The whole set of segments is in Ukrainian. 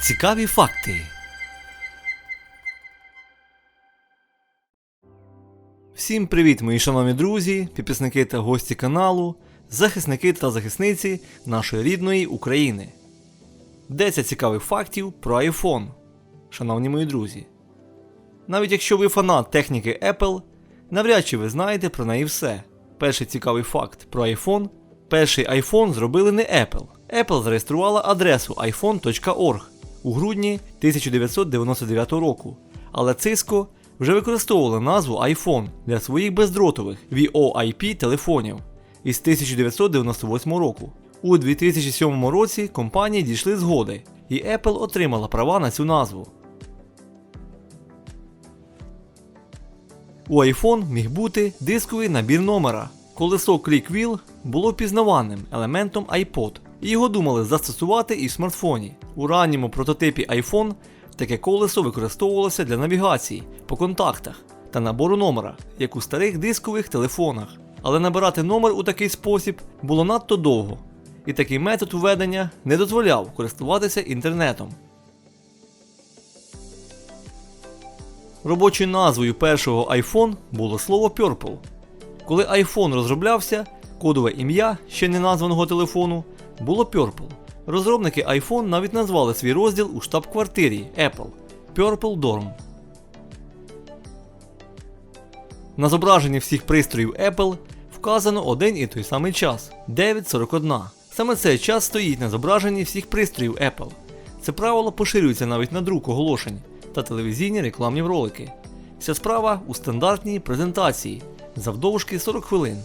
Цікаві факти. Всім привіт, мої шановні друзі, підписники та гості каналу, захисники та захисниці нашої рідної України. 10 цікавих фактів про iPhone. Шановні мої друзі. Навіть якщо ви фанат техніки Apple, навряд чи ви знаєте про неї все. Перший цікавий факт про iPhone. Перший iPhone зробили не Apple. Apple зареєструвала адресу iphone.org у грудні 1999 року, але Cisco вже використовувала назву iPhone для своїх бездротових VoIP телефонів із 1998 року. У 2007 році компанії дійшли згоди, і Apple отримала права на цю назву. У iPhone міг бути дисковий набір номера. Колесо ClickWheel було пізнаваним елементом iPod, і його думали застосувати і в смартфоні. У ранньому прототипі iPhone таке колесо використовувалося для навігації по контактах та набору номера, як у старих дискових телефонах. Але набирати номер у такий спосіб було надто довго, і такий метод введення не дозволяв користуватися інтернетом. Робочою назвою першого iPhone було слово Purple. Коли iPhone розроблявся, кодове ім'я ще не названого телефону було Purple. Розробники iPhone навіть назвали свій розділ у штаб-квартирі Apple Purple Dorm. На зображенні всіх пристроїв Apple вказано один і той самий час 9.41. Саме цей час стоїть на зображенні всіх пристроїв Apple. Це правило поширюється навіть на друк оголошень та телевізійні рекламні ролики. Вся справа у стандартній презентації завдовжки 40 хвилин.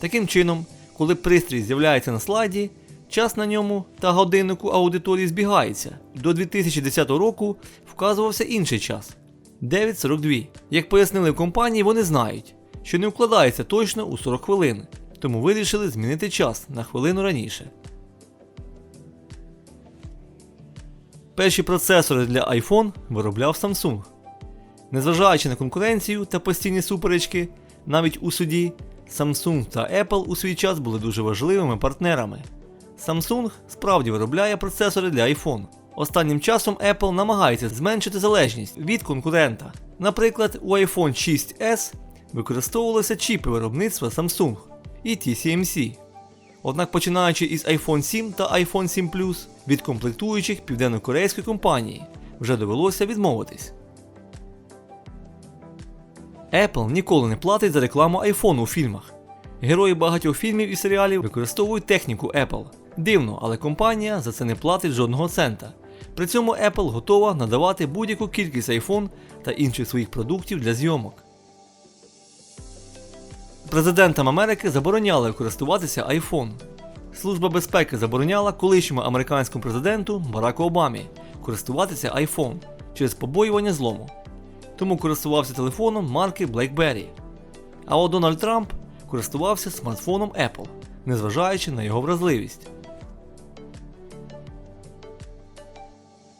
Таким чином, коли пристрій з'являється на слайді, час на ньому та годиннику аудиторії збігається. До 2010 року вказувався інший час 9.42. Як пояснили в компанії, вони знають, що не вкладається точно у 40 хвилин, тому вирішили змінити час на хвилину раніше. Перші процесори для iPhone виробляв Samsung. Незважаючи на конкуренцію та постійні суперечки, навіть у суді, Samsung та Apple у свій час були дуже важливими партнерами. Samsung справді виробляє процесори для iPhone. Останнім часом Apple намагається зменшити залежність від конкурента. Наприклад, у iPhone 6s використовувалися чіпи виробництва Samsung і TSMC. Однак починаючи із iPhone 7 та iPhone 7 Plus від комплектуючих південно-корейської компанії вже довелося відмовитись. Apple ніколи не платить за рекламу iPhone у фільмах. Герої багатьох фільмів і серіалів використовують техніку Apple. Дивно, але компанія за це не платить жодного цента. При цьому Apple готова надавати будь-яку кількість iPhone та інших своїх продуктів для зйомок. Президентам Америки забороняли користуватися iPhone. Служба безпеки забороняла колишньому американському президенту Бараку Обамі користуватися iPhone через побоювання злому. Тому користувався телефоном марки BlackBerry. А от Дональд Трамп користувався смартфоном Apple, незважаючи на його вразливість.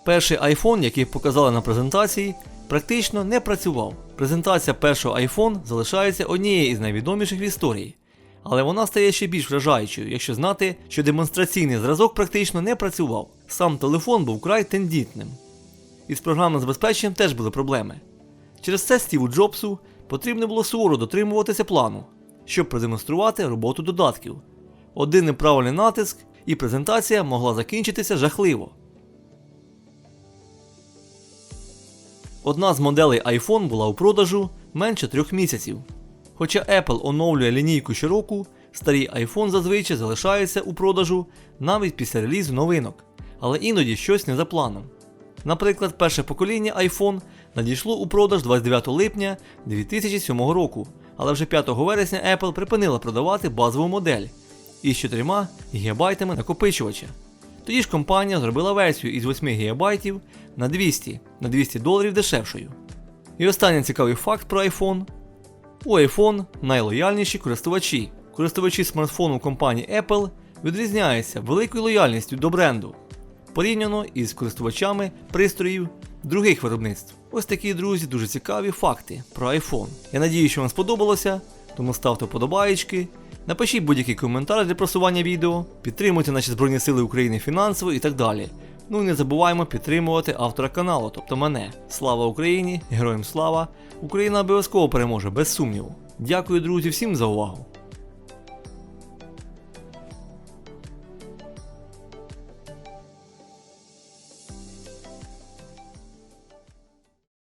Перший iPhone, який показали на презентації, практично не працював. Презентація першого iPhone залишається однією із найвідоміших в історії, але вона стає ще більш вражаючою, якщо знати, що демонстраційний зразок практично не працював. Сам телефон був край тендітним. Із програмним забезпеченням теж були проблеми. Через це Стіву Джобсу потрібно було суворо дотримуватися плану, щоб продемонструвати роботу додатків. Один неправильний натиск, і презентація могла закінчитися жахливо. Одна з моделей iPhone була у продажу менше трьох місяців. Хоча Apple оновлює лінійку щороку, старі iPhone зазвичай залишаються у продажу навіть після релізу новинок, але іноді щось не за планом. Наприклад, перше покоління iPhone надійшло у продаж 29 липня 2007 року, але вже 5 вересня Apple припинила продавати базову модель із 4 ГБ накопичувача. Тоді ж компанія зробила версію із 8 ГБ на 200 на 200 доларів дешевшою. І останній цікавий факт про iPhone. У iPhone найлояльніші користувачі. Користувачі смартфону компанії Apple відрізняються великою лояльністю до бренду, порівняно із користувачами пристроїв других виробництв. Ось такі, друзі, дуже цікаві факти про iPhone. Я надію, що вам сподобалося, тому ставте вподобаєчки, напишіть будь-який коментар для просування відео, підтримуйте наші Збройні Сили України фінансово і так далі. Ну і не забуваємо підтримувати автора каналу, тобто мене. Слава Україні! Героям слава! Україна обов'язково переможе, без сумніву. Дякую, друзі, всім за увагу!